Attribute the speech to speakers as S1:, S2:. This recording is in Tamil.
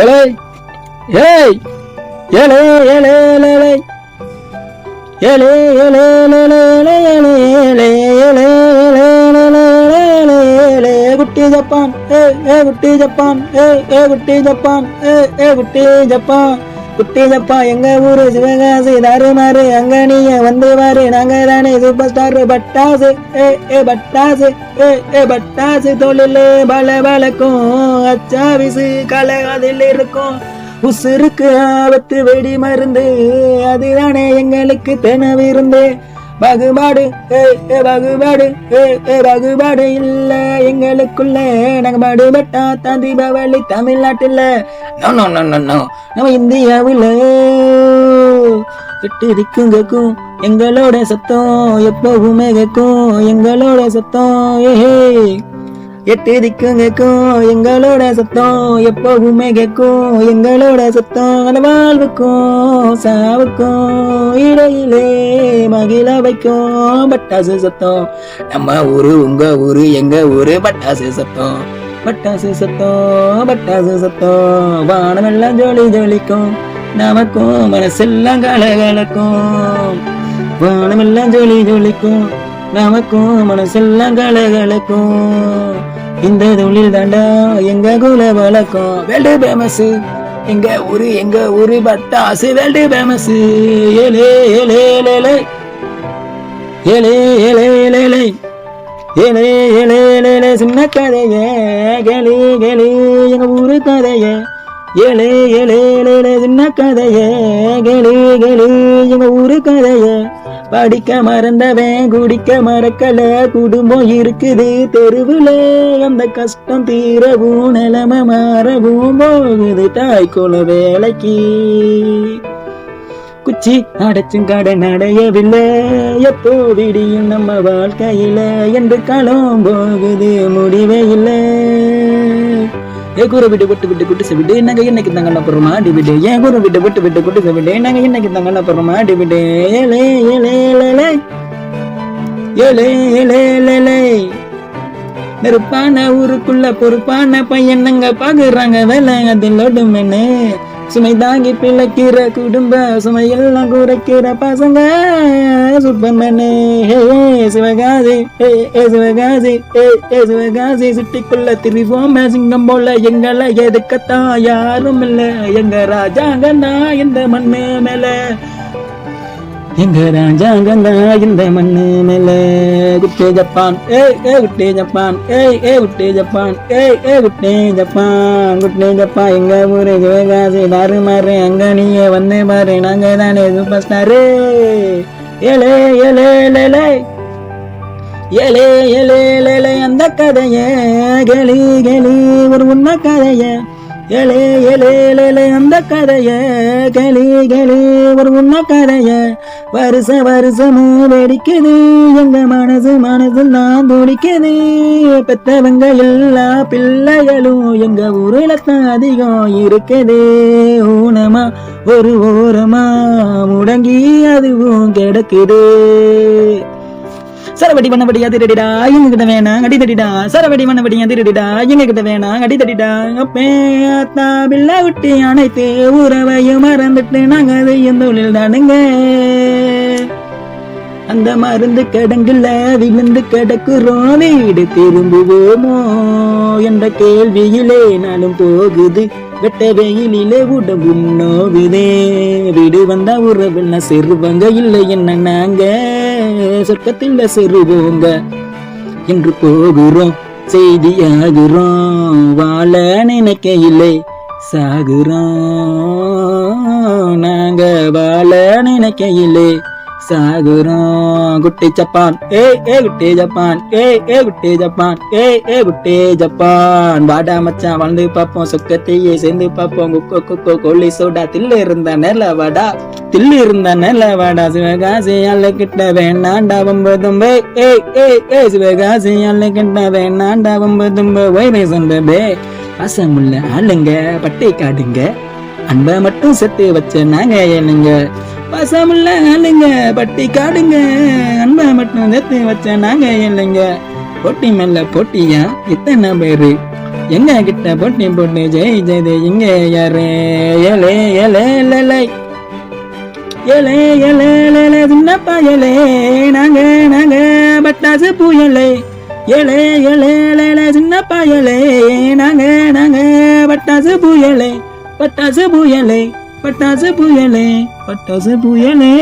S1: ஏழை ஏய் ஏழே ஏழே ஏலே ஏலே ஏலே ஏலே ஏலே ஏலே ஏலே ஏலே ஏலே குட்டி ஜப்பான் ஏ ஏ குட்டி ஜப்பான் ஏ ஏ குட்டி ஜப்பான் ஏ ஏ குட்டி ஜப்பான் குட்டிலப்பா எங்க ஊரு சிவகாசி? தாறுமாறு அங்க நீங்க வந்து பாரு நாங்க தானே சூப்பர் ஸ்டார் பட்டாசு. ஏ ஏ பட்டாசு. ஏ ஏ பட்டாசு தொழிலே பல பலக்கும் அச்சா விசு கலை அதில் இருக்கும். உசுருக்கு ஆபத்து வெடி மருந்து. அதுதானே எங்களுக்கு தெனவிருந்து. பகுபாடு ஏய் ஏ பகுபாடு ஏய் ஏ பகுபாடு இல்ல. எங்களுக்குள்ள நாங்க பாடுபட்டா தான் தீபாவளி தமிழ்நாட்டுல. நோ நோ நோ நோ நம்ம இந்தியாவில் எட்டு திக்கும் கேக்கும் எங்களோட சத்தம் எப்பவுமே கேக்கும் எங்களோட சத்தம் ஏஹே எட்டு திக்கும் கேக்கும் எங்களோட சத்தம் எப்பவுமே கேட்கும். எங்களோட சத்தம் அந்த வாழ்வுக்கும் சாவுக்கும் இடையிலே மகிழ வைக்கும். பட்டாசு சத்தம் நம்ம ஊரு உங்க ஊரு எங்க ஊரு பட்டாசு சத்தம். பட்டாசு சத்தம் பட்டாசு சத்தம் வானமெல்லாம் ஜோலி ஜோலிக்கும். நமக்கும் மனசெல்லாம் கலகலக்கும். வானமெல்லாம் ஜோலி ஜோலிக்கும். நமக்கும் மனசெல்லாம் கலகலக்கும் இந்த தொழில் தாண்டா எங்க குல வழக்கம். World famous. எங்க ஊரு எங்க ஊரு பட்டாசு வேல்டு ஃபேமஸ் ஏலே ஏலே ஏலே ஏலே. ஏலே ஏலே ஏலே ஏலே. ஏலே சின்ன கதைய கேளு கேளு எங்க ஊரு கதைய. ஏலே ஏலே ஏலே சின்ன கதைய கேளு கேளு எங்க ஊரு கதைய. படிக்க மறந்தவன் குடிக்க மறக்கல குடும்பம் இருக்குது. தெருவுல அந்த கஷ்டம் தீரவும் நிலைமை மாறவும் போகுது தாய்க்குல வேலைக்கு. குச்சி அடைச்சும் கடன் அடையவில்லை. எப்போ விடியும் நம்ம வாழ்க்கையில? என்று களம் போகுது முடிவே இல்லை. ஏகூர விட்டு விட்டு விட்டு விட்டு செவிட்டு நாங்க இன்னைக்கு தங்கண்ண போறோமா டிவிடே ஏகூர விட்டு விட்டு விட்டு குட்டு செவிட்டு நாங்க இன்னைக்கு தங்கண்ண போறோமா டிவிடே ஏலே ஏலே ஏலே ஏலே ஏலே ஏலே நெருப்பான ஊருக்குள்ள பொறுப்பான பையன் நாங்க பாக்குறாங்க? வேலை அதில் ஓடும் சுமை தாங்கி பிழைக்கிற குடும்ப சுமையெல்லாம் குறைக்கிற பசங்க. Superman hey Sivakasi hey hey Sivakasi ஏ ஹே சிவகாசி. சிட்டிக்குள்ள திரிவோம் சிங்கம் போல எங்களை எதுக்கத்தான் யாரும் இல்லை. எங்க ராஜாங்க தான் இந்த மண்ணு மேல. எங்க ராஜாங்கந்தா இந்த மண்ணு மேல? குட்டே ஜப்பான். ஏய் ஏ குட்டே ஜப்பான். ஏய் ஏ குட்டே ஜப்பான். ஏய் ஏ குட்டே ஜப்பான். குட்டே ஜப்பான் எங்க ஊரு? ஜெயகாசி தாரு மாறு அங்க நீயே வந்து பாரு. நாங்க தானே சூப்பர் ஸ்டாரு ஏலே ஏலே லேலே ஏலே ஏலே லேலே அந்த கதையே கெளி கெளி. ஒரு உன்ன கதையே ஏலே ஏலே ஏலே அந்த கதைய கேளு கேளு ஒரு உன்ன கதைய. வருஷ வருஷமும் வெடிக்குது எங்க மனசு மனசு நான் துடிக்குது. பெத்தவங்க எல்லா பிள்ளைகளும் எங்க ஊரில் தான் அதிகம் இருக்குது. ஊனமா ஒரு ஓரமா முடங்கி அதுவும் கிடக்குது. சரவடி பண்ணபடியா திருடிடா எங்க கிட்ட வேணாம் அடி தடிடா சரவடி பண்ணபடியா திருடிடா எங்க கிட்ட வேணாம் அடி தடிடா அப்பே அத்தா பிள்ளை விட்டு அனைத்து உறவையும் மறந்துட்டு நாங்க அதையும் தொழில் தானுங்க. அந்த மருந்து கிடங்குல விழுந்து கிடக்குறோம் வீடு திரும்புவோமோ என்ற கேள்வியிலே நாளும் போகுது. வெட்டவே இனிலே உடம்பும் நோகுதே வீடு வந்தா உறவுல செருவங்க இல்லை என்ன நாங்க? சொர்க்கத்தில் செருவோங்க என்று போகிறோம் செய்தியாகிறோம். வாழ நினைக்கையில்லை சாகுறோம். நாங்க வாழ நினைக்கையிலே சாகுறோம் குட்டி ஜப்பான் ஏய் ஏ குட்டி ஜப்பான் ஏய் ஏ குட்டி ஜப்பான் ஏய் ஏ குட்டி ஜப்பான் வாடா மச்சான் வாழ்ந்து பார்ப்போம் சொக்கத்தையே சேர்ந்து பார்ப்போம் குக்கோ குக்கோ கோழி சோடா தில்லு இருந்தா நேல வாடா தில்லு இருந்தா நேல வாடா சிவகாசி அல்ல கிட்ட வேணாண்டா வம்பு தும்பு ஏய் ஏய் ஏய் சிவகாசி அல்ல கிட்ட வேணாண்டா வம்பு தும்பு ஒய்மை சொந்தபே பாசமுள்ள ஆளுங்க பட்டை காடுங்க அன்பை மட்டும் செத்து வச்ச நாங்க ஏனுங்க பாசமுள்ள ஆளுங்க பட்டி காடுங்க. அன்பை மட்டும் சேர்த்து வச்ச நாங்க இல்லைங்க. போட்டி மேல போட்டியா? இத்தனை பேரு. எங்க கிட்ட போட்டி போட்டு ஜெய் ஜெயது இங்க யாரு? ஏலே ஏலே லேலை. ஏலே ஏலே லேலே சின்னப்பா ஏலே. நாங்க நாங்க பட்டாசு புயலே ஏலே. ஏலே லேலே சின்னப்பா ஏலே. நாங்க நாங்க பட்டாசு புயலே பட்டாசு புயலே பட்டாசு புயலே பட்டாசு புயலே